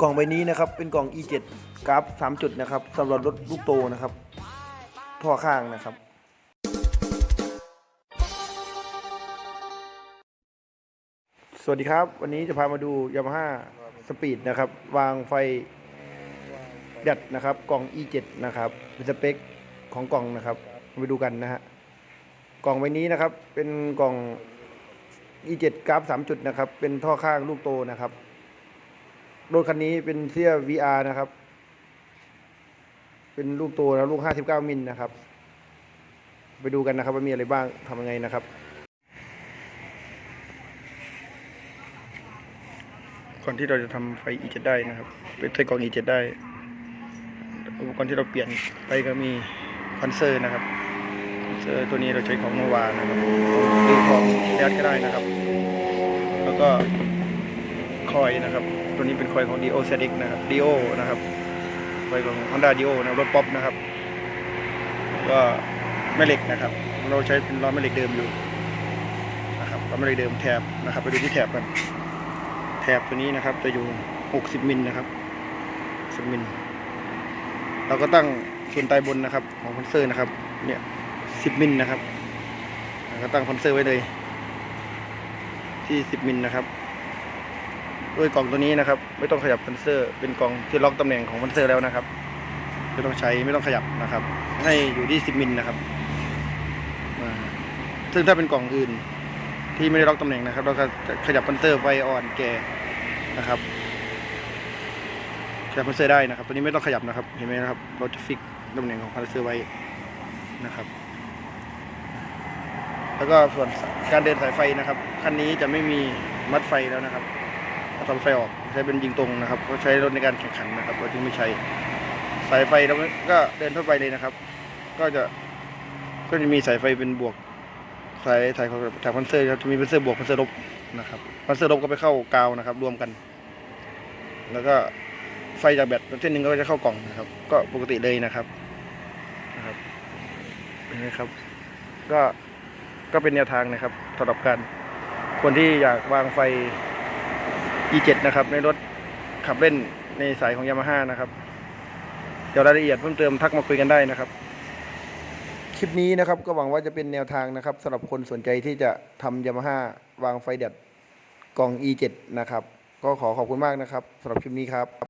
กล่องใบนี้นะครับเป็นกล่อง E7 กราฟ3จุดนะครับสำหรับรถลูกโตนะครับท่อข้างนะครับสวัสดีครับ วันนี้จะพามาดู Yamaha Speed นะครับ วางไฟแดดนะครับกล่อง E7 นะครับเป็นสเปคของกล่องนะครับมาไปดูกันนะฮะกล่องใบนี้นะครับ เป็นกล่อง E7 กราฟ3จุดนะครับ เป็นท่อข้างลูกโตนะครับ รถคันนี้เป็นเสื้อ VR นะครับ เป็นลูกโตนะลูก 59 มิลนะครับ ไปดูกันนะครับว่ามีอะไรบ้างทำยังไงนะครับก่อนที่เราจะทำไฟ E7 ได้นะครับ เป็นใส่กล่อง E7 ได้ อุปกรณ์ที่เราเปลี่ยนไปก็มีคอนเซอร์นะครับคอนเซอร์ตัวนี้เราใช้ของโนวานะครับหรือของแดดก็ได้นะครับ แล้วก็ คอยนะครับ ตัวนี้เป็นคอยของ Dio z x นะครับ Dio นะครับคอยของ Honda Dio นะรถป๊อปนะครับ ก็แม่เหล็กนะครับ เราใช้เป็นล้อแม่เหล็กเดิมอยู่นะครับล้อแม่เหล็กเดิมแถบนะครับ ไปดูที่แถบกันแถบตัวนี้นะครับจะอยู่ 60 มิลนะครับ10มิลเราก็ตั้งส่วนใต้บนนะครับของคอนเซอร์นะครับ เนี่ย 10 มิลนะครับก็ตั้งคอนเซอร์ไว้เลยที่ 10 มิลนะครับ ด้วยกล่องตัวนี้นะครับ ไม่ต้องขยับคอนเซอร์ เป็นกล่องที่ล็อกตำแหน่งของคอนเซอร์แล้วนะครับไม่ต้องใช้ไม่ต้องขยับนะครับ ให้อยู่ที่ 10มิลนะครับซึ่งถ้าเป็นกล่องอื่นที่ไม่ได้ล็อกตำแหน่งนะครับ เราจะขยับคอนเซอร์ไฟอ่อนแก่นะครับขยับคอนเซอร์ได้นะครับ ตัวนี้ไม่ต้องขยับนะครับ เห็นไหมนะครับ เราจะฟิกตำแหน่งของคอนเซอร์ไว้นะครับแล้วก็ส่วนการเดินสายไฟนะครับ คันนี้จะไม่มีมัดไฟแล้วนะครับ ทำไฟออกใช้เป็นยิงตรงนะครับเขาใช้รถในการแข่งขันนะครับเราจึงไม่ใช้สายไฟเราก็เดินทั่วไปเลยนะครับ ก็จะก็จะมีสายไฟเป็นบวกสายสายของแถบคอนเซอร์ครับจะมีคอนเซอร์บวกคอนเซอร์ลบนะครับคอนเซอร์ลบก็ไปเข้ากาวนะครับ รวมกัน แล้วก็ไฟจากแบตเส้นหนึ่งก็จะเข้ากล่องนะครับ ก็ปกติเลยนะครับนะครับนไหมครับ ก็ก็เป็นแนวทางนะครับสำหรับการคนที่อยากวางไฟ E7 นะครับในรถขับเล่นในสายของยามาฮ่านะครับ เดี๋ยวรายละเอียดเพิ่มเติมทักมาคุยกันได้นะครับ คลิปนี้นะครับก็หวังว่าจะเป็นแนวทางนะครับสำหรับคนสนใจที่จะทำยามาฮ่าวางไฟแดดกล่อง E7 นะครับ ก็ขอขอบคุณมากนะครับสำหรับคลิปนี้ครับ